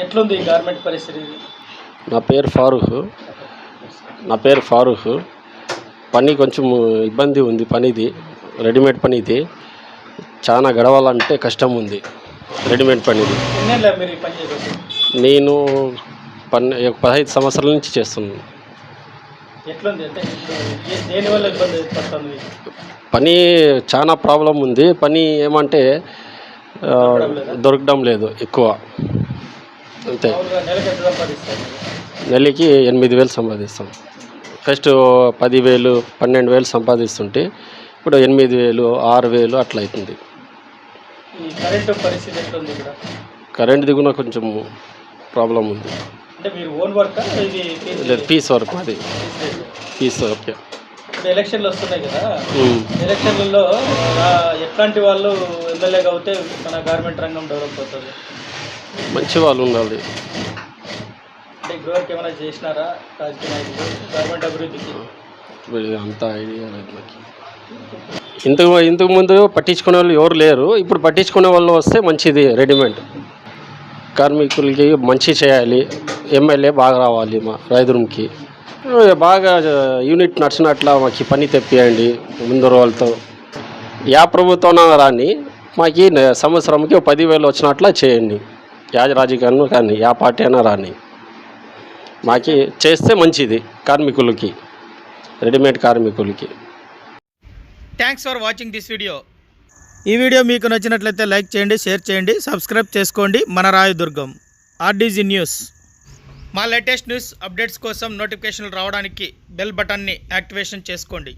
ఎట్లుంది ఈ గార్మెంట్ పరిస్థితి? నా పేరు ఫారూక్. నా పేరు ఫారూక్. పని కొంచెం ఇబ్బంది ఉంది పనిది రెడీమేడ్ పనిది. చాలా గడవాలంటే కష్టం ఉంది రెడీమేడ్ పనిది. నేను పన్ పదహైదు సంవత్సరాల నుంచి చేస్తున్నాను? పని చాలా ప్రాబ్లం ఉంది. పని ఏమంటే దొరకడం లేదు ఎక్కువ. అంతే. నెలకు ఎనిమిది వేలు సంపాదిస్తాం. ఫస్ట్ పదివేలు పన్నెండు వేలు సంపాదిస్తుంటే ఇప్పుడు ఎనిమిది వేలు ఆరు వేలు అట్లా అవుతుంది. కరెంట్ది కూడా కొంచెం ప్రాబ్లం ఉంది. లేదు పీస్ వర్క్ అది. Piece work. ఎలక్షన్లు వస్తున్నాయి కదా. ఎలక్షన్లలో ఎట్లాంటి వాళ్ళు ఎమ్మెల్యేగా అవుతే మన గార్మెంట్ రంగం డెవలప్ అవుతుంది? మంచి వాళ్ళు ఉండాలి. అంటే ఇప్పటివరకు ఏమైనా చేసినారా? రాజకీయ నాయకులు? గార్మెంట్ అభివృద్ధికి? వీళ్ళ అంత ఐడియా ఇంతకు ఇంతకు ముందు పట్టించుకునే వాళ్ళు ఎవరు లేరు. ఇప్పుడు పట్టించుకునే వాళ్ళు వస్తే మంచిది రెడీమేడ్. కార్మికులకి మంచి చేయాలి. ఎమ్మెల్యే బాగా రావాలి మా రైతురుమ్కి బాగా యూనిట్ నడిచినట్ల మాకు పని తెప్పియండి ముందు వాళ్ళతో యా ప్రభుత్వం రాని మాకు సంవత్సరంకి పదివేలు వచ్చినట్ల చేయండి. యాజ రాజకీయాలను కానీ యా పార్టీ అయినా రాని. మాకి చేస్తే మంచిది కార్మికులకి రెడీమేడ్ కార్మికులకి. Thanks for watching this video ఈ వీడియో మీకు నచ్చినట్లయితే లైక్ చేయండి షేర్ చేయండి సబ్స్క్రైబ్ చేసుకోండి. మన రాయదుర్గం ఆర్డీజీ న్యూస్. మా లేటెస్ట్ న్యూస్ అప్డేట్స్ కోసం నోటిఫికేషన్లు రావడానికి బెల్ బటన్ని యాక్టివేషన్ చేసుకోండి.